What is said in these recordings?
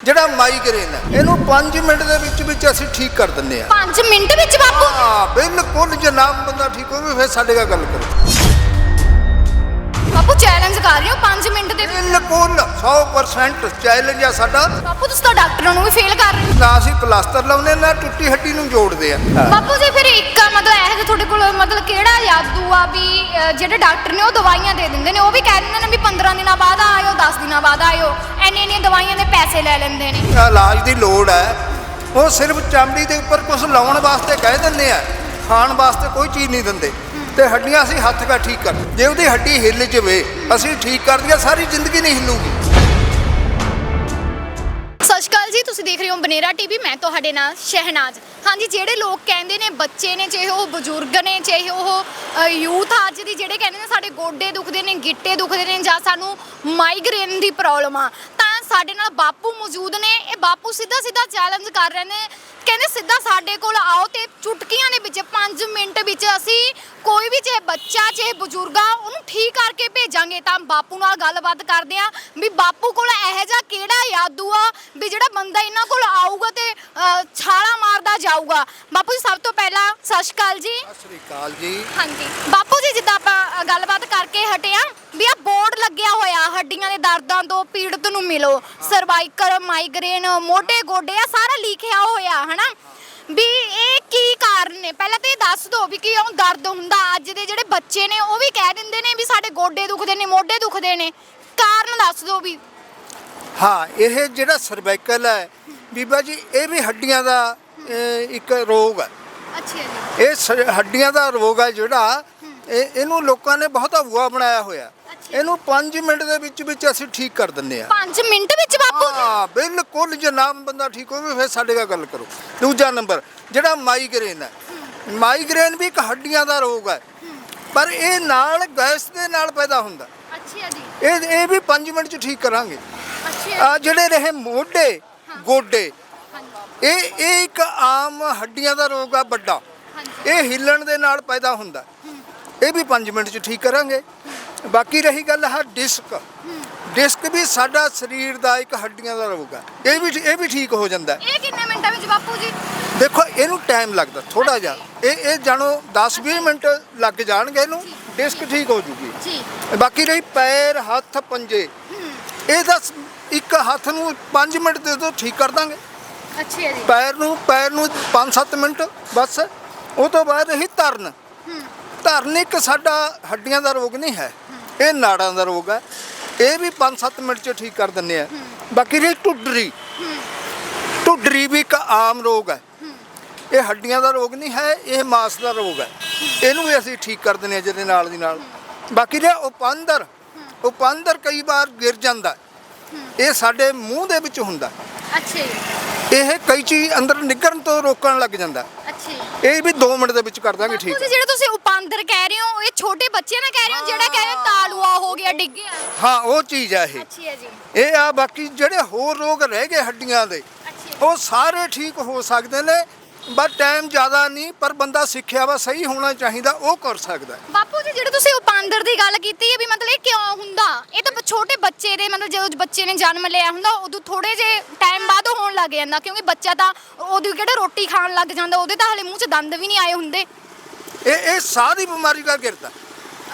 ਜਿਹੜਾ ਮਾਈਗ੍ਰੇਨ ਹੈ ਇਹਨੂੰ 5 ਮਿੰਟ ਦੇ ਵਿੱਚ ਵਿੱਚ ਅਸੀਂ ਠੀਕ ਕਰ ਦਿੰਦੇ ਆ 5 ਮਿੰਟ ਵਿੱਚ ਬਾਪੂ। ਹਾਂ ਬਿਲਕੁਲ ਜੇ ਨਾ ਬੰਦਾ ਠੀਕ ਹੋਵੇ ਫਿਰ ਸਾਡੇ ਨਾਲ ਗੱਲ ਕਰੋ। ਬਾਪੂ ਚੈਲੰਜ ਕਰ ਰਹੇ ਹੋ 5 ਮਿੰਟ ਦੇ ਬਿਲਕੁਲ 100% ਚੈਲੰਜ ਆ ਸਾਡਾ। ਬਾਪੂ ਤੁਸੀਂ ਤਾਂ ਡਾਕਟਰਾਂ ਨੂੰ ਵੀ ਫੇਲ ਕਰ ਰਹੇ ਹੋ। ਨਾ ਅਸੀਂ ਪਲਾਸਟਰ ਲਾਉਂਦੇ ਨਾ ਟੁੱਟੀ ਹੱਡੀ ਨੂੰ ਜੋੜਦੇ ਆ। ਬਾਪੂ ਜੀ ਫਿਰ ਇੱਕ ਮਤਲਬ ਇਹ ਕਿ ਤੁਹਾਡੇ ਕੋਲ ਮਤਲਬ ਕਿਹੜਾ ਯਾਦੂ ਆ ਵੀ ਅ, ਜਿਹੜੇ ਡਾਕਟਰ ਨੇ ਉਹ ਦਵਾਈਆਂ ਦੇ ਦਿੰਦੇ ਨੇ ਉਹ ਵੀ ਕਹਿ ਦਿੰਦੇ ਨੇ ਵੀ 15 ਦਿਨਾਂ ਬਾਅਦ ਆਇਓ 10 ਦਿਨਾਂ ਬਾਅਦ ਆਇਓ ਐਨੇ ਐਨੇ ਦਵਾਈਆਂ ਦੇ ਪੈਸੇ ਲੈ ਲੈਂਦੇ ਨੇ। ਇਲਾਜ ਦੀ ਲੋੜ ਹੈ। ਉਹ ਸਿਰਫ ਚਮੜੀ ਦੇ ਉੱਪਰ ਕੁਝ ਲਾਉਣ ਵਾਸਤੇ ਕਹਿ ਦਿੰਦੇ ਆ ਖਾਣ ਵਾਸਤੇ ਕੋਈ ਚੀਜ਼ ਨਹੀਂ ਦਿੰਦੇ। ਤੇ ਹੱਡੀਆਂ ਅਸੀਂ ਹੱਥ ਕਾ ਠੀਕ ਕਰ, ਜੇ ਉਹਦੀ ਹੱਡੀ ਹਿੱਲ ਜਵੇ, ਅਸੀਂ ਠੀਕ ਕਰ ਦਈਏ, ਸਾਰੀ ਜ਼ਿੰਦਗੀ ਨਹੀਂ ਹਿੱਲੂਗੀ। ਸਤਿ ਸ਼੍ਰੀ ਅਕਾਲ ਜੀ, ਤੁਸੀਂ ਦੇਖ ਰਹੇ ਹੋ ਬਨੇਰਾ ਟੀਵੀ, ਮੈਂ ਤੁਹਾਡੇ ਨਾਲ ਸ਼ਹਿਨਾਜ਼। ਹਾਂਜੀ, ਜਿਹੜੇ ਲੋਕ ਕਹਿੰਦੇ ਨੇ ਬੱਚੇ ਨੇ, ਚਾਹੇ ਉਹ ਬਜ਼ੁਰਗ ਨੇ, ਚਾਹੇ ਉਹ ਯੂਥ ਅੱਜ ਦੀ ਜਿਹੜੇ ਕਹਿੰਦੇ ਨੇ ਸਾਡੇ ਗੋਡੇ ਦੁਖਦੇ ਨੇ, ਗਿੱਟੇ ਦੁਖਦੇ ਨੇ ਜਾਂ ਸਾਨੂੰ ਮਾਈਗ੍ਰੇਨ ਦੀ ਪ੍ਰੋਬਲਮ ਆ ਸਾਡੇ ਨਾਲ ਬਾਪੂ ਮੌਜੂਦ ਨੇ। ਇਹ ਬਾਪੂ ਸਿੱਧਾ ਸਿੱਧਾ ਚੈਲੰਜ ਕਰ ਰਹੇ ਨੇ। ਕਹਿੰਦੇ ਸਿੱਧਾ ਸਾਡੇ ਕੋਲ ਆਓ ਤੇ ਚੁਟਕੀਆਂ ਦੇ ਵਿੱਚ 5 ਮਿੰਟ ਵਿੱਚ ਅਸੀਂ ਕੋਈ ਵੀ ਚਾਹੇ ਬੱਚਾ, ਚਾਹੇ ਬਜ਼ੁਰਗਾ ਉਹਨੂੰ ਠੀਕ ਕਰਕੇ ਭੇਜਾਂਗੇ। ਤਾਂ ਬਾਪੂ ਨਾਲ ਗੱਲਬਾਤ ਕਰਦੇ ਆ ਵੀ ਬਾਪੂ ਕੋਲ ਇਹੋ ਜਿਹਾ ਯਾਦੂ ਆ ਵੀ ਜਿਹੜਾ ਬੰਦਾ ਇਹਨਾਂ ਕੋਲ ਆਊਗਾ ਤੇ ਛਾਲਾਂ ਮਾਰਦਾ ਜਾਊਗਾ। ਬਾਪੂ ਜੀ ਸਭ ਤੋਂ ਪਹਿਲਾਂ ਸਤਿ ਸ਼੍ਰੀ ਅਕਾਲ ਜੀ। ਸਤਿ ਸ੍ਰੀ ਅਕਾਲ ਜੀ। ਹਾਂਜੀ। ਬਾਪੂ ਜੀ ਜਿੱਦਾਂ ਆਪਾਂ ਅ, ਗੱਲਬਾਤ ਕਰਕੇ ਹਟੇ ਆ ਵੀ ਆ ਬੋਰਡ ਲੱਗਿਆ ਹੋਇਆ ਹੱਡੀਆਂ ਦੇ ਦਰਦਾਂ ਤੋਂ ਪੀੜਤ ਨੂੰ ਮਿਲੋ। ਸਰਵਾਈਕਲ ਮਾਈਗ੍ਰੇਨ ਮੋਢੇ ਗੋਡੇ ਆ ਸਾਰਾ ਲਿਖਿਆ ਹੋਇਆ ਹਨਾ? ਵੀ ਇਹ ਕੀ ਕਾਰਨ ਨੇ? ਪਹਿਲਾਂ ਤਾਂ ਇਹ ਦੱਸ ਦਿਓ ਵੀ ਕਿਉਂ ਦਰਦ ਹੁੰਦਾ? ਅੱਜ ਦੇ ਜਿਹੜੇ ਬੱਚੇ ਨੇ ਉਹ ਵੀ ਕਹਿ ਦਿੰਦੇ ਨੇ ਵੀ ਸਾਡੇ ਗੋਡੇ ਦੁਖਦੇ ਨੇ ਮੋਢੇ ਦੁਖਦੇ ਨੇ। ਕਾਰਨ ਦੱਸ ਦਿਓ ਵੀ। ਹਾਂ ਇਹ ਜਿਹੜਾ ਸਰਵਾਈਕਲ ਹੈ ਬੀਬਾ ਜੀ ਇਹ ਵੀ ਹੱਡੀਆਂ ਦਾ ਅਹ, ਇੱਕ ਰੋਗ ਹੈ। ਅੱਛਾ ਜੀ। ਇਹ ਸ- ਹੱਡੀਆਂ ਦਾ ਰੋਗ ਹੈ ਜਿਹੜਾ ਇਹ ਇਹਨੂੰ ਲੋਕਾਂ ਨੇ ਬਹੁਤ ਅਗਵਾ ਬਣਾਇਆ ਹੋਇਆ। ਅੱਛਾ। ਇਹਨੂੰ 5 ਮਿੰਟ ਦੇ ਵਿੱਚ ਵਿੱਚ ਅਸੀਂ ਠੀਕ ਕਰ ਦਿੰਦੇ ਆ 5 ਮਿੰਟ ਵਿੱਚ ਬਾਪੂ? ਹਾਂ ਬਿਲਕੁਲ ਜੇ ਨਾ ਬੰਦਾ ਠੀਕ ਹੋਵੇ ਫਿਰ ਸਾਡੇ ਨਾਲ ਗੱਲ ਕਰੋ। ਦੂਜਾ ਨੰਬਰ ਜਿਹੜਾ ਮਾਈਗ੍ਰੇਨ ਹੈ। ਮਾਈਗ੍ਰੇਨ ਵੀ ਇੱਕ ਹੱਡੀਆਂ ਦਾ ਰੋਗ ਹੈ। ਪਰ ਇਹ ਨਾਲ ਗੈਸ ਦੇ ਨਾਲ ਪੈਦਾ ਹੁੰਦਾ। ਅੱਛਾ ਜੀ। ਇਹ ਇਹ ਵੀ 5 ਮਿੰਟ ਚ ਠੀਕ ਕਰਾਂਗੇ। ਆ ਜਿਹੜੇ ਰਹੇ ਮੋਢੇ ਗੋਡੇ ਇਹ ਇਹ ਇੱਕ ਆਮ ਹੱਡੀਆਂ ਦਾ ਰੋਗ ਆ ਵੱਡਾ। ਇਹ ਹਿੱਲਣ ਦੇ ਨਾਲ ਪੈਦਾ ਹੁੰਦਾ। ਇਹ ਵੀ 5 ਮਿੰਟ ਚ ਠੀਕ ਕਰਾਂਗੇ। ਬਾਕੀ ਰਹੀ ਗੱਲ ਹੈ ਡਿਸਕ। ਡਿਸਕ ਵੀ ਸਾਡਾ ਸਰੀਰ ਦਾ ਇੱਕ ਹੱਡੀਆਂ ਦਾ ਰੋਗ ਹੈ ਇਹ ਵੀ ਇਹ ਵੀ ਠੀਕ ਹੋ ਜਾਂਦਾ। ਇਹ ਕਿੰਨੇ ਮਿੰਟਾਂ ਵਿੱਚ ਬਾਪੂ ਜੀ? ਦੇਖੋ ਇਹਨੂੰ ਟਾਈਮ ਲੱਗਦਾ ਥੋੜਾ ਜਿਹਾ। ਇਹ ਇਹ ਜਾਣੋ 10-20 ਮਿੰਟ ਲੱਗ ਜਾਣਗੇ ਇਹਨੂੰ। ਡਿਸਕ ਠੀਕ ਹੋ ਜੂਗੀ। ਜੀ। ਬਾਕੀ ਰਹੀ ਪੈਰ ਹੱਥ ਪੰਜੇ। ਇਹ ਤਾਂ ਸ- ਇੱਕ ਹੱਥ ਨੂੰ 5 ਮਿੰਟ ਦੇ ਦੋ ਠੀਕ ਕਰ ਦਾਂਗੇ। ਅੱਛਾ ਜੀ। ਪੈਰ ਨੂੰ ਪੈਰ ਨੂੰ 5-7 ਮਿੰਟ ਬਸ। ਉਹ ਤੋਂ ਬਾਅਦ ਰਹੀ ਧਰਨ। ਧਰਨ ਇੱਕ ਸਾਡਾ ਹੱਡੀਆਂ ਦਾ ਰੋਗ ਨਹੀਂ ਹੈ। ਇਹ ਨਾੜਾਂ ਦਾ ਰੋਗ ਹੈ। ਇਹ ਵੀ 5-7 ਮਿੰਟ ਚ ਠੀਕ ਕਰ ਦਿੰਦੇ ਆ। ਬਾਕੀ ਰਹੀ ਟੁੱਡਰੀ ਟੁੱਡਰੀ ਵੀ ਇੱਕ ਆਮ ਰੋਗ ਹੈ। ਇਹ ਹੱਡੀਆਂ ਦਾ ਰੋਗ ਨਹੀਂ ਹੈ ਇਹ ਮਾਸ ਦਾ ਰੋਗ ਹੈ। ਇਹਨੂੰ ਵੀ ਅਸੀਂ ਠੀਕ ਕਰ ਦਿੰਦੇ ਆ ਜਿਹਦੇ ਨਾਲ ਦੀ ਨਾਲ। ਬਾਕੀ ਰਿਹਾ ਉਪਾਂਦਰ ਉਪਾਂਦਰ ਕਈ ਵਾਰ ਗਿਰ ਜਾਂਦਾ। ਇਹ ਸਾਡੇ ਮੂੰਹ ਦੇ ਵਿੱਚ ਹੁੰਦਾ। ਅੱਛਾ ਇਹ ਕਈ ਚੀਜ਼ ਅੰਦਰ ਨਿਕਲਣ ਤੋਂ ਰੋਕਣ ਲੱਗ ਜਾਂਦਾ। ਅੱਛਾ ਇਹ ਵੀ 2 ਮਿੰਟ ਦੇ ਵਿੱਚ ਕਰ ਦਾਂਗੇ ਠੀਕ ਤੁਸੀਂ ਜਿਹੜੇ ਤੁਸੀਂ ਉਪਾਂਦਰ ਕਹਿ ਰਹੇ ਹੋ ਇਹ ਛੋਟੇ ਬੱਚੇ ਨਾ ਕਹਿ ਰਹੇ ਹੋ ਜਿਹੜਾ ਕਹਿ ਰਹੇ ਤਾਲੂਆ ਹੋ ਗਿਆ ਡਿੱਗਿਆ ਹਾਂ ਉਹ ਚੀਜ਼ ਹੈ ਇਹ। ਅੱਛਾ ਜੀ। ਇਹ ਆ ਬਾਕੀ ਜਿਹੜੇ ਹੋਰ ਰੋਗ ਰਹਿ ਗਏ ਹੱਡੀਆਂ ਦੇ ਉਹ ਸਾਰੇ ਠੀਕ ਹੋ ਸਕਦੇ ਨੇ ਬਸ ਟਾਈਮ ਜ਼ਿਆਦਾ ਨਹੀਂ ਪਰ ਬੰਦਾ ਸਿੱਖਿਆ ਵਾ ਸਹੀ ਹੋਣਾ ਚਾਹੀਦਾ ਉਹ ਕਰ ਸਕਦਾ ਹੈ। ਬਾਪੂ ਜੀ ਜਿਹੜੇ ਤੁਸੀਂ ਉਪਾਂਦਰ ਦੀ ਗੱਲ ਕੀਤੀ ਹੈ ਵੀ ਮਤਲਬ ਇਹ ਕਿਉਂ ਹੁੰਦਾ? ਇਹ ਤਾਂ ਛੋਟੇ ਬੱਚੇ ਦੇ ਮਤਲਬ ਜਦੋਂ ਬੱਚੇ ਨੇ ਜਨਮ ਲਿਆ ਹੁੰਦਾ ਉਦੋਂ ਥੋੜੇ ਜੇ ਟਾਈਮ ਬਾਅਦ ਉਹ ਹੋਣ ਲੱਗ ਜਾਂਦਾ ਕਿਉਂਕਿ ਬੱਚਾ ਤਾਂ ਉਹਦੀ ਕਿਹੜਾ ਰੋਟੀ ਖਾਣ ਲੱਗ ਜਾਂਦਾ ਉਹਦੇ ਤਾਂ ਹਲੇ ਮੂੰਹ 'ਚ ਦੰਦ ਵੀ ਨਹੀਂ ਆਏ ਹੁੰਦੇ। ਇਹ ਇਹ ਸਾਹ ਦੀ ਬਿਮਾਰੀ ਦਾ ਗਿਰਦਾ।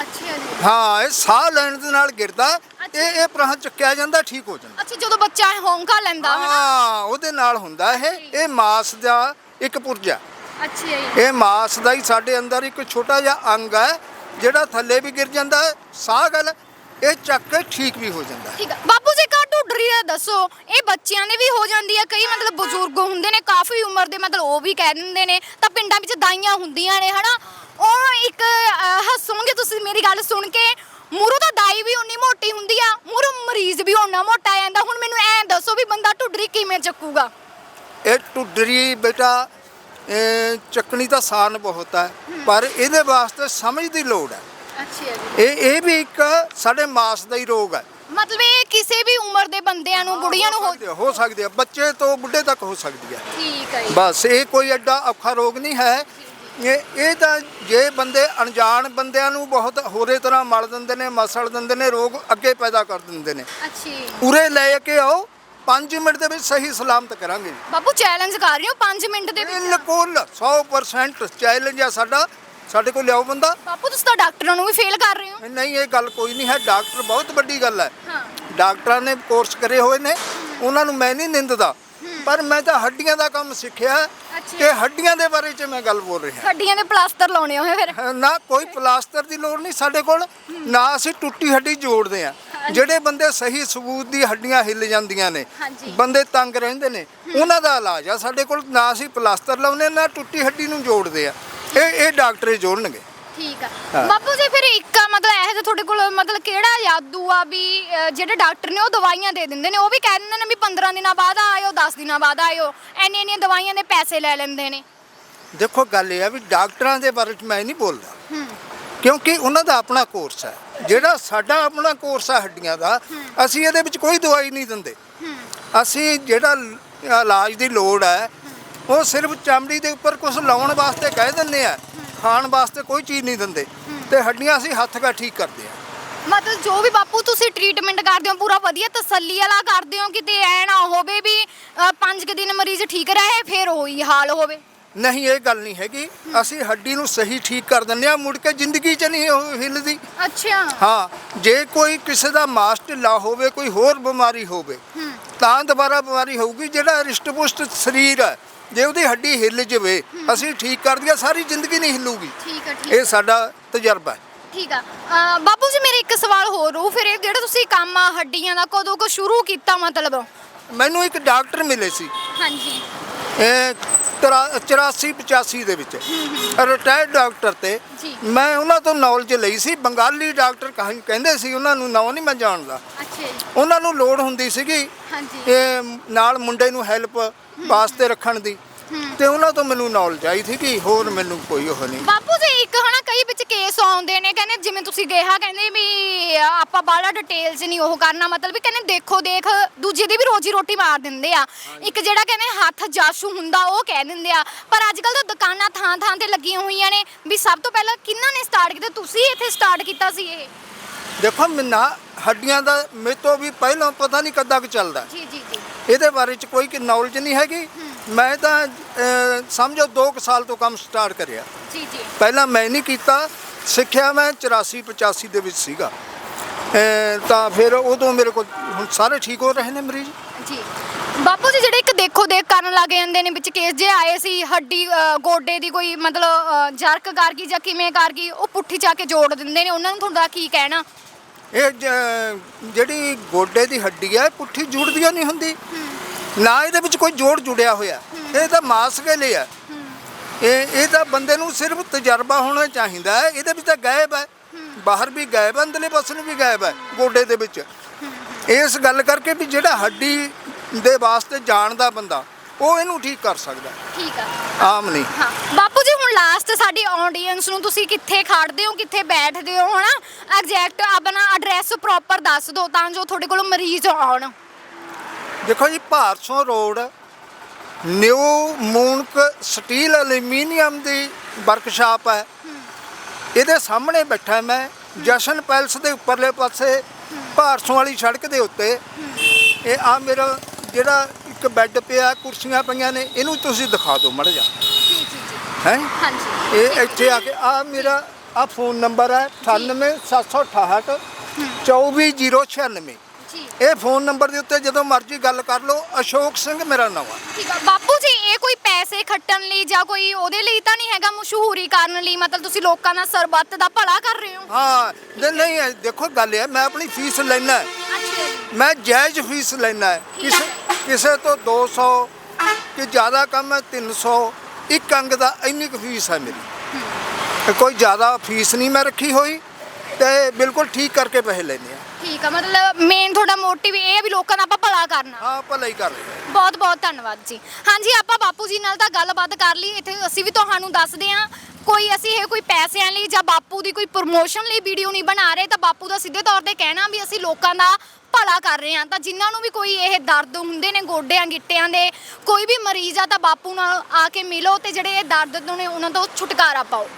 ਅੱਛਾ ਜੀ। ਹਾਂ ਇਹ ਸਾਹ ਲੈਣ ਦੇ ਨਾਲ ਗਿਰਦਾ ਇਹ ਇਹ ਪ੍ਰਾਹ ਚੱਕਿਆ ਜਾਂਦਾ ਠੀਕ ਹੋ ਜਾਂਦਾ। ਅੱਛਾ ਜਦੋਂ ਬੱਚਾ ਹੌਂਕਾ ਲੈਂਦਾ ਹਨਾ? ਹਾਂ ਉਹਦੇ ਨਾਲ ਹੁੰਦਾ ਇਹ ਇਹ ਮਾਸ ਦਾ ਇੱਕ ਪੁਰਜਾ। ਅੱਛਾ ਜੀ। ਇਹ ਮਾਸ ਦਾ ਹੀ ਸਾਡੇ ਅੰਦਰ ਇੱਕ ਛੋਟਾ ਜਿਹਾ ਅੰਗ ਹੈ ਜਿਹੜਾ ਥੱਲੇ ਵੀ ਗਿਰ ਜਾਂਦਾ ਹੈ ਸਾਹ ਗੱਲ ਇਹ ਚੱਕ ਕੇ ਠੀਕ ਵੀ ਹੋ ਜਾਂਦਾ ਹੈ। ਠੀਕ ਆ। ਬਾਪੂ ਜੀ ਕਾ ਢੁੱਡਰੀ ਦਾ ਦੱਸੋ। ਇਹ ਬੱਚਿਆਂ ਦੇ ਵੀ ਹੋ ਜਾਂਦੀ ਆ ਕਈ ਮਤਲਬ ਬਜ਼ੁਰਗ ਹੁੰਦੇ ਨੇ ਕਾਫੀ ਉਮਰ ਦੇ ਮਤਲਬ ਉਹ ਵੀ ਕਹਿ ਦਿੰਦੇ ਨੇ ਤਾਂ ਪਿੰਡਾਂ ਵਿੱਚ ਦਾਈਆਂ ਹੁੰਦੀਆਂ ਨੇ ਹਨਾ? ਉਹ ਇੱਕ ਅਹ, ਹੱਸੋਗੇ ਤੁਸੀਂ ਮੇਰੀ ਗੱਲ ਸੁਣ ਕੇ ਮੂਰੋਂ ਤਾਂ ਦਾਈ ਵੀ ਉਨੀ ਮੋਟੀ ਹੁੰਦੀ ਆ ਮੂਰੋਂ ਮਰੀਜ਼ ਵੀ ਓਨਾ ਮੋਟਾ ਆ ਜਾਂਦਾ ਹੁਣ ਮੈਨੂੰ ਐਂ ਦੱਸੋ ਵੀ ਬੰਦਾ ਢੁੱਡਰੀ ਕਿਵੇਂ ਚੱਕੂਗਾ? ਇਹ ਟੁੱਡਰੀ ਬੇਟਾ ਚੱਕਣੀ ਤਾਂ ਆਸਾਨ ਬਹੁਤ ਹੈ ਪਰ ਇਹਦੇ ਵਾਸਤੇ ਸਮਝ ਦੀ ਲੋੜ ਹੈ। ਇਹ ਇਹ ਵੀ ਇੱਕ ਸਾਡੇ ਮਾਸ ਦਾ ਹੀ ਰੋਗ ਹੈ। ਮਤਲਬ ਇਹ ਕਿਸੇ ਵੀ ਉਮਰ ਦੇ ਬੰਦਿਆਂ ਨੂੰ ਬੁੜੀਆਂ ਨੂੰ ਹੋ ਸਕਦੇ ਆ, ਹੋ ਸਕਦੀ ਹੈ। ਬੱਚੇ ਤੋਂ ਬੁੱਢੇ ਤੱਕ ਹੋ ਸਕਦੀ ਹੈ। ਠੀਕ ਹੈ ਜੀ। ਬਸ ਇਹ ਕੋਈ ਐਡਾ ਔਖਾ ਰੋਗ ਨਹੀਂ ਹੈ। ਇਹ ਇਹ ਤਾਂ ਜੇ ਬੰਦੇ ਅਣਜਾਣ ਬੰਦਿਆਂ ਨੂੰ ਬਹੁਤ ਹੋਰੇ ਤਰ੍ਹਾਂ ਮਲ ਦਿੰਦੇ ਨੇ ਮਸਲ ਦਿੰਦੇ ਨੇ ਰੋਗ ਅੱਗੇ ਪੈਦਾ ਕਰ ਦਿੰਦੇ ਨੇ। ਅੱਛਾ। ਉਰੇ ਲੈ ਕੇ ਆਓ 5 ਮਿੰਟ ਦੇ ਵਿੱਚ ਸਹੀ ਸਲਾਮਤ ਕਰਾਂਗੇ। ਜੀ ਬਾਪੂ ਚੈਲੰਜ ਕਰ ਰਹੇ ਹੋ 5 ਮਿੰਟ ਦੇ ਵਿੱਚ। ਬਿਲਕੁਲ 100% ਚੈਲੰਜ ਆ ਸਾਡਾ। ਸਾਡੇ ਕੋਲ ਲਿਆਓ ਬੰਦਾ। ਬਾਪੂ ਤੁਸੀਂ ਤਾਂ ਡਾਕਟਰਾਂ ਨੂੰ ਵੀ ਫੇਲ ਕਰ ਰਹੇ ਹੋ। ਨਹੀਂ ਇਹ ਗੱਲ ਕੋਈ ਨਹੀਂ ਹੈ। ਡਾਕਟਰ ਬਹੁਤ ਵੱਡੀ ਗੱਲ ਹੈ। ਹਾਂ। ਡਾਕਟਰਾਂ ਨੇ ਕੋਰਸ ਕਰੇ ਹੋਏ ਨੇ। ਉਹਨਾਂ ਨੂੰ ਮੈਂ ਨਹੀਂ ਨਿੰਦਦਾ। ਪਰ ਮੈਂ ਤਾਂ ਹੱਡੀਆਂ ਦਾ ਕੰਮ ਸਿੱਖਿਆ ਅੱਛਾ। ਕਿ ਹੱਡੀਆਂ ਦੇ ਬਾਰੇ 'ਚ ਮੈਂ ਗੱਲ ਬੋਲ ਰਿਹਾ। ਹੱਡੀਆਂ ਦੇ ਪਲਾਸਟਰ ਲਾਉਣੇ ਹੋਏ ਫਿਰ। ਹਾਂ, ਨਾ ਕੋਈ ਪਲਾਸਟਰ ਦੀ ਲੋੜ ਨਹੀਂ ਸਾਡੇ ਕੋਲ। ਨਾ ਅਸੀਂ ਟੁੱਟੀ ਹੱਡੀ ਜੋੜਦੇ ਆ ਜਿਹੜੇ ਬੰਦੇ ਸਹੀ ਸਬੂਤ ਦੀ ਹੱਡੀਆਂ ਹਿੱਲ ਜਾਂਦੀਆਂ ਨੇ। ਬੰਦੇ ਤੰਗ ਰਹਿੰਦੇ ਨੇ ਉਹਨਾਂ ਦਾ ਇਲਾਜ ਆ। ਸਾਡੇ ਕੋਲ ਨਾ ਅਸੀਂ ਪਲਾਸਟਰ ਲਾਉਨੇ ਨਾ ਟੁੱਟੀ ਹੱਡੀ ਨੂੰ ਜੋੜਦੇ ਆ। ਇਹ ਇਹ ਡਾਕਟਰ ਹੀ ਜੋੜਨਗੇ। ਠੀਕ ਆ। ਬਾਪੂ ਜੀ ਫਿਰ ਇੱਕ ਮਤਲਬ ਇਹ ਤੁਹਾਡੇ ਕੋਲ ਮਤਲਬ ਕਿਹੜਾ ਜਾਦੂ ਆ ਵੀ ਜਿਹੜੇ ਡਾਕਟਰ ਨੇ ਉਹ ਦਵਾਈਆਂ ਦੇ ਦਿੰਦੇ ਨੇ? ਉਹ ਵੀ ਕਹਿ ਦਿੰਦੇ ਨੇ ਵੀ 15 ਦਿਨਾਂ ਬਾਅਦ ਆਇਓ 10 ਦਿਨਾਂ ਬਾਅਦ ਆਇਓ। ਐਨੀ ਐਨੀਆਂ ਦਵਾਈਆਂ ਦੇ ਪੈਸੇ ਲੈ ਲੈਂਦੇ ਨੇ। ਦੇਖੋ ਗੱਲ ਇਹ ਆ ਵੀ ਡਾਕਟਰਾਂ ਦੇ ਬਾਰੇ ਮੈਂ ਨਹੀਂ ਬੋਲਦਾ। ਕਿਉਂਕਿ ਉਹਨਾਂ ਦਾ ਆਪਣਾ ਕੋਰਸ ਹੈ। ਜਿਹੜਾ ਸਾਡਾ ਆਪਣਾ ਕੋਰਸ ਹੈ ਹੱਡੀਆਂ ਦਾ, ਅਸੀਂ ਇਹਦੇ ਵਿੱਚ ਕੋਈ ਦਵਾਈ ਨਹੀਂ ਦਿੰਦੇ। ਅਸੀਂ ਜਿਹੜਾ ਇਲਾਜ ਦੀ ਲੋੜ ਹੈ, ਉਹ ਸਿਰਫ ਚਮੜੀ ਦੇ ਉੱਪਰ ਕੁਝ ਲਾਉਣ ਵਾਸਤੇ ਕਹਿ ਦਿੰਦੇ ਆ, ਖਾਣ ਵਾਸਤੇ ਕੋਈ ਚੀਜ਼ ਨਹੀਂ ਦਿੰਦੇ। ਤੇ ਹੱਡੀਆਂ ਅਸੀਂ ਹੱਥ ਕਾ ਠੀਕ ਕਰਦੇ ਆ। ਮਤਲਬ ਜੋ ਵੀ ਬਾਪੂ ਤੁਸੀਂ ਟ੍ਰੀਟਮੈਂਟ ਕਰਦੇ ਹੋ, ਪੂਰਾ ਵਧੀਆ ਤਸੱਲੀ ਵਾਲਾ ਕਰਦੇ ਹੋ ਕਿਤੇ ਐ ਨਾ ਹੋਵੇ ਵੀ 5 ਕੁ ਦਿਨ ਮਰੀਜ਼ ਠੀਕ ਰਹੇ, ਫਿਰ ਉਹੀ ਹਾਲ ਹੋਵੇ। ਨਹੀਂ ਇਹ ਗੱਲ ਨਹੀਂ ਹੈਗੀ। ਅਸੀਂ ਹੱਡੀ ਨੂੰ ਸਹੀ ਠੀਕ ਕਰ ਦਿੰਦੇ ਆ ਮੁੜ ਕੇ ਜ਼ਿੰਦਗੀ 'ਚ ਨਹੀਂ ਉਹ ਹਿੱਲਦੀ। ਅੱਛਾ। ਹਾਂ ਜੇ ਕੋਈ ਕਿਸੇ ਦਾ ਮਾਸ ਢਿੱਲਾ ਹੋਵੇ ਕੋਈ ਹੋਰ ਬਿਮਾਰੀ ਹੋਵੇ ਹੂੰ। ਤਾਂ ਦੁਬਾਰਾ ਬਿਮਾਰੀ ਹੋਊਗੀ ਜਿਹੜਾ ਰਿਸ਼ਟ-ਪੁਸ਼ਟ ਸਰੀਰ ਹੈ। ਜੇ ਉਹਦੀ ਹੱਡੀ ਹਿੱਲ ਜਵੇ ਅਸੀਂ ਠੀਕ ਕਰ ਦਈਏ ਸਾਰੀ ਜ਼ਿੰਦਗੀ ਨਹੀਂ ਹਿੱਲੂਗੀ। ਠੀਕ ਆ ਠੀਕ ਇਹ ਸਾਡਾ ਤਜਰਬਾ ਹੈ। ਠੀਕ ਆ। ਬਾਪੂ ਜੀ ਮੇਰੇ ਇੱਕ ਸਵਾਲ ਹੋਰ ਹੋ ਫਿਰ ਇਹ ਜਿਹੜਾ ਤੁਸੀਂ ਕੰਮ ਆ ਹੱਡੀਆਂ ਦਾ ਕਦੋਂ ਕੋ ਸ਼ੁਰੂ ਕੀਤਾ ਮਤਲਬ? ਮੈਨੂੰ ਇੱਕ ਡਾਕਟਰ ਮਿਲੇ ਸੀ। ਹਾਂਜੀ। ਇਹ 84 85 ਦੇ ਵਿੱਚ। ਰਿਟਾਇਰਡ ਡਾਕਟਰ ਤੇ। ਮੈਂ ਉਹਨਾਂ ਤੋਂ ਨੌਲੇਜ ਲਈ ਸੀ। ਬੰਗਾਲੀ ਡਾਕਟਰ ਕਹਾਂ ਕਹਿੰਦੇ ਸੀ ਉਹਨਾਂ ਨੂੰ ਨਾਂ ਨਹੀਂ ਮੈਂ ਜਾਣਦਾ। ਉਹਨਾਂ ਨੂੰ ਲੋੜ ਹੁੰਦੀ ਸੀਗੀ ਇਹ ਨਾਲ ਮੁੰਡੇ ਨੂੰ ਹੈਲਪ ਵਾਸਤੇ ਰੱਖਣ ਦੀ। ਤੇ ਉਹਨਾਂ ਤੋਂ ਮੈਨੂੰ ਨੌਲੇਜ ਆਈ ਸੀ ਕਿ ਹੋਰ ਮੈਨੂੰ ਕੋਈ ਉਹ ਨਹੀਂ। ਬਾਪੂ ਜੀ ਇੱਕ ਹਨਾ ਕਈ ਵਿੱਚ ਕੇਸ ਆਉਂਦੇ ਨੇ ਕਹਿੰਦੇ ਜਿਵੇਂ ਤੁਸੀਂ ਕਿਹਾ ਕਹਿੰਦੇ ਵੀ ਆਪਾਂ ਬਾਹਲਾ ਡਿਟੇਲ 'ਚ ਨਹੀਂ ਉਹ ਕਰਨਾ ਮਤਲਬ ਵੀ ਕਹਿੰਦੇ ਦੇਖੋ ਦੇਖ ਦੂਜੇ ਦੀ ਵੀ ਰੋਜੀ ਰੋਟੀ ਮਾਰ ਦਿੰਦੇ ਆ। ਇੱਕ ਜਿਹੜਾ ਕਹਿੰਦੇ ਹੱਥ ਜਾਸ਼ੂ ਹੁੰਦਾ ਉਹ ਕਹਿ ਦਿੰਦੇ ਆ। ਪਰ ਅੱਜ ਕੱਲ ਤਾਂ ਦੁਕਾਨਾਂ ਥਾਂ ਥਾਂ ਤੇ ਲੱਗੀਆਂ ਹੋਈਆਂ ਨੇ ਵੀ ਸਭ ਤੋਂ ਪਹਿਲਾਂ ਕਿਹਨਾਂ ਨੇ ਸਟਾਰਟ ਕੀਤਾ ਤੁਸੀਂ ਇੱਥੇ ਸਟਾਰਟ ਕੀਤਾ ਸੀ ਇਹ? ਦੇਖੋ ਮੈਨਾਂ ਹੱਡੀਆਂ ਦਾ ਮੇਰੇ ਤੋਂ ਵੀ ਪਹਿਲਾਂ ਪਤਾ ਨਹੀਂ ਕਦਾਂ ਕੁ ਚੱਲਦਾ। ਜੀ ਜੀ ਜੀ। ਇਹਦੇ ਬਾਰੇ ਚ ਕੋਈ ਕਿ ਨੌਲੇਜ ਨਹੀਂ ਹੈਗੀ। ਮੈਂ ਤਾਂ ਅਹ, ਸਮਝੋ 2 ਸਾਲ ਤੋਂ ਕੰਮ ਸਟਾਰਟ ਕਰਿਆ। ਜੀ ਜੀ। ਪਹਿਲਾਂ ਮੈਂ ਨਹੀਂ ਕੀਤਾ ਸਿੱਖਿਆ ਮੈਂ 84 85 ਦੇ ਵਿੱਚ ਸੀਗਾ। ਅਹ, ਤਾਂ ਫਿਰ ਉਦੋਂ ਮੇਰੇ ਕੋਲ ਹੁਣ ਸਾਰੇ ਠੀਕ ਹੋ ਰਹੇ ਨੇ ਮਰੀਜ਼? ਜੀ। ਬਾਪੂ ਜੀ ਜਿਹੜੇ ਇੱਕ ਦੇਖੋ ਦੇਖ ਕਰਨ ਲੱਗ ਜਾਂਦੇ ਨੇ ਵਿੱਚ ਕੇਸ ਜੇ ਆਏ ਸੀ ਹੱਡੀ ਅ, ਗੋਡੇ ਦੀ ਕੋਈ ਮਤਲਬ ਅ, ਜਰਕ ਕਰ ਗਈ ਜਾਂ ਕਿਵੇਂ ਕਰ ਗਈ ਉਹ ਪੁੱਠੀ ਚਾ ਕੇ ਜੋੜ ਦਿੰਦੇ ਨੇ। ਉਹਨਾਂ ਨੂੰ ਤੁਹਾਡਾ ਕੀ ਕਹਿਣਾ? ਇਹ ਜ- ਜਿਹੜੀ ਗੋਡੇ ਦੀ ਹੱਡੀ ਹੈ ਪੁੱਠੀ ਜੁੜਦੀਆਂ ਨਹੀਂ ਹੁੰਦੀ। ਨਾ ਇਹਦੇ ਵਿੱਚ ਕੋਈ ਜੋੜ ਜੁੜਿਆ ਹੋਇਆ। ਇਹ ਤਾਂ ਮਾਸ ਗਲੇ ਹੈ। ਇਹ ਇਹ ਤਾਂ ਬੰਦੇ ਨੂੰ ਸਿਰਫ ਤਜਰਬਾ ਹੋਣਾ ਚਾਹੀਦਾ ਹੈ। ਇਹਦੇ ਵਿੱਚ ਤਾਂ ਗਾਇਬ ਹੈ। ਬਾਹਰ ਵੀ ਗਾਇਬ ਹੈ ਅੰਦਰਲੇ ਪਾਸੇ ਨੂੰ ਵੀ ਗਾਇਬ ਹੈ ਗੋਡੇ ਦੇ ਵਿੱਚ। ਇਸ ਗੱਲ ਕਰਕੇ ਵੀ ਜਿਹੜਾ ਹੱਡੀ ਦੇ ਵਾਸਤੇ ਜਾਣਦਾ ਬੰਦਾ ਉਹ ਇਹਨੂੰ ਠੀਕ ਕਰ ਸਕਦਾ। ਠੀਕ ਆ। ਆਮ ਨਹੀਂ। ਹਾਂ। ਬਾਪੂ ਜੀ ਹੁਣ ਲਾਸਟ ਸਾਡੀ ਆਡੀਅנס ਨੂੰ ਤੁਸੀਂ ਕਿੱਥੇ ਖੜਦੇ ਹੋ ਕਿੱਥੇ ਬੈਠਦੇ ਹੋ ਹਨਾ? ਐਗਜ਼ੈਕਟ ਆਪਣਾ ਐਡਰੈਸ ਪ੍ਰੋਪਰ ਦੱਸ ਦਿਓ ਤਾਂ ਜੋ ਤੁਹਾਡੇ ਕੋਲ ਮਰੀਜ਼ ਆਉਣ। ਦੇਖੋ ਜੀ Bharson road new Moonak steel aluminium ਦੀ ਵਰਕਸ਼ਾਪ ਹੈ। ਇਹਦੇ ਸਾਹਮਣੇ ਬੈਠਾ ਮੈਂ ਜਸ਼ਨ ਪੈਲਸ ਦੇ ਉੱਪਰਲੇ ਪਾਸੇ ਭਾਰਸੋਂ ਵਾਲੀ ਸੜਕ ਦੇ ਉੱਤੇ। ਇਹ ਆ ਮੇਰਾ ਜਿਹੜਾ ਇੱਕ ਬੈੱਡ ਪਿਆ ਕੁਰਸੀਆਂ ਪਈਆਂ ਨੇ ਇਹਨੂੰ ਤੁਸੀਂ ਦਿਖਾ ਦਿਓ ਮੜ ਜਾ ਹੈ? ਹਾਂਜੀ। ਇਹ ਇੱਥੇ ਆ ਕੇ ਆ ਮੇਰਾ ਆ ਫੋਨ ਨੰਬਰ ਹੈ 98768 24096 ਜੀ। ਇਹ ਫੋਨ ਨੰਬਰ ਦੇ ਉੱਤੇ ਜਦੋਂ ਮਰਜ਼ੀ ਗੱਲ ਕਰ ਲਓ ਅਸ਼ੋਕ ਸਿੰਘ ਮੇਰਾ ਨਾਮ ਹੈ ਠੀਕ ਆ। ਬਾਪੂ ਜੀ ਇਹ ਕੋਈ ਪੈਸੇ ਖੱਟਣ ਲਈ ਜਾਂ ਕੋਈ ਉਹਦੇ ਲਈ ਤਾਂ ਨਹੀਂ ਹੈਗਾ ਮਸ਼ਹੂਰੀ ਕਰਨ ਲਈ? ਮਤਲਬ ਤੁਸੀਂ ਲੋਕਾਂ ਦਾ ਸਰਬੱਤ ਦਾ ਭਲਾ ਕਰ ਰਹੇ ਹੋ? ਹਾਂ ਨਹੀਂ ਨਹੀਂ ਇਹ ਦੇਖੋ ਗੱਲ ਇਹ ਹੈ ਮੈਂ ਆਪਣੀ ਫੀਸ ਲੈਣਾ ਹੈ ਅੱਛਾ ਜੀ। ਮੈਂ ਜਾਇਜ਼ ਫੀਸ ਲੈਣਾ ਹੈ ਕਿਸੇ ਕਿਸੇ ਤੋਂ 200 ਕਿ ਜ਼ਿਆਦਾ ਕੰਮ ਹੈ 300 ਇੱਕ ਅੰਗ ਦਾ ਇੰਨੀ ਕੁ ਫੀਸ ਹੈ ਮੇਰੀ। ਤੇ ਕੋਈ ਜ਼ਿਆਦਾ ਫੀਸ ਨਹੀਂ ਮੈਂ ਰੱਖੀ ਹੋਈ ਤੇ ਬਿਲਕੁਲ ਠੀਕ ਕਰਕੇ ਪੈਸੇ ਲੈਣੇ ਆ। ਠੀਕ ਆ ਮਤਲਬ ਮੇਨ ਤੁਹਾਡਾ ਮੋਟਿਵ ਇਹ ਹੈ ਵੀ ਲੋਕਾਂ ਦਾ ਆਪਾਂ ਭਲਾ ਕਰਨਾ। ਹਾਂ ਭਲਾ ਹੀ ਕਰ ਰਹੇ ਬਹੁਤ ਬਹੁਤ ਧੰਨਵਾਦ ਜੀ। ਹਾਂਜੀ ਆਪਾਂ ਬਾਪੂ ਜੀ ਨਾਲ ਤਾਂ ਗੱਲਬਾਤ ਕਰ ਲਈ। ਇੱਥੇ ਅਸੀਂ ਵੀ ਤੁਹਾਨੂੰ ਦੱਸਦੇ ਹਾਂ ਕੋਈ ਅਸੀਂ ਇਹ ਕੋਈ ਪੈਸਿਆਂ ਲਈ ਜਾਂ ਬਾਪੂ ਦੀ ਕੋਈ ਪ੍ਰੋਮੋਸ਼ਨ ਲਈ ਵੀਡੀਓ ਨਹੀਂ ਬਣਾ ਰਹੇ ਤਾਂ ਬਾਪੂ ਦਾ ਸਿੱਧੇ ਤੌਰ ਤੇ ਕਹਿਣਾ ਵੀ ਅਸੀਂ ਲੋਕਾਂ ਦਾ ਭਲਾ ਕਰ ਰਹੇ ਹਾਂ। ਤਾਂ ਜਿਨ੍ਹਾਂ ਨੂੰ ਵੀ ਕੋਈ ਇਹ ਦਰਦ ਹੁੰਦੇ ਨੇ ਗੋਡਿਆਂ ਗਿੱਟਿਆਂ ਦੇ ਕੋਈ ਵੀ ਮਰੀਜ਼ ਆ ਤਾਂ ਬਾਪੂ ਨਾਲ ਆ ਕੇ ਮਿਲੋ ਤੇ ਜਿਹੜੇ ਇਹ ਦਰਦ ਤੋਂ ਨੇ ਉਹਨਾਂ ਤੋਂ ਛੁਟਕਾਰਾ ਪਾਓ।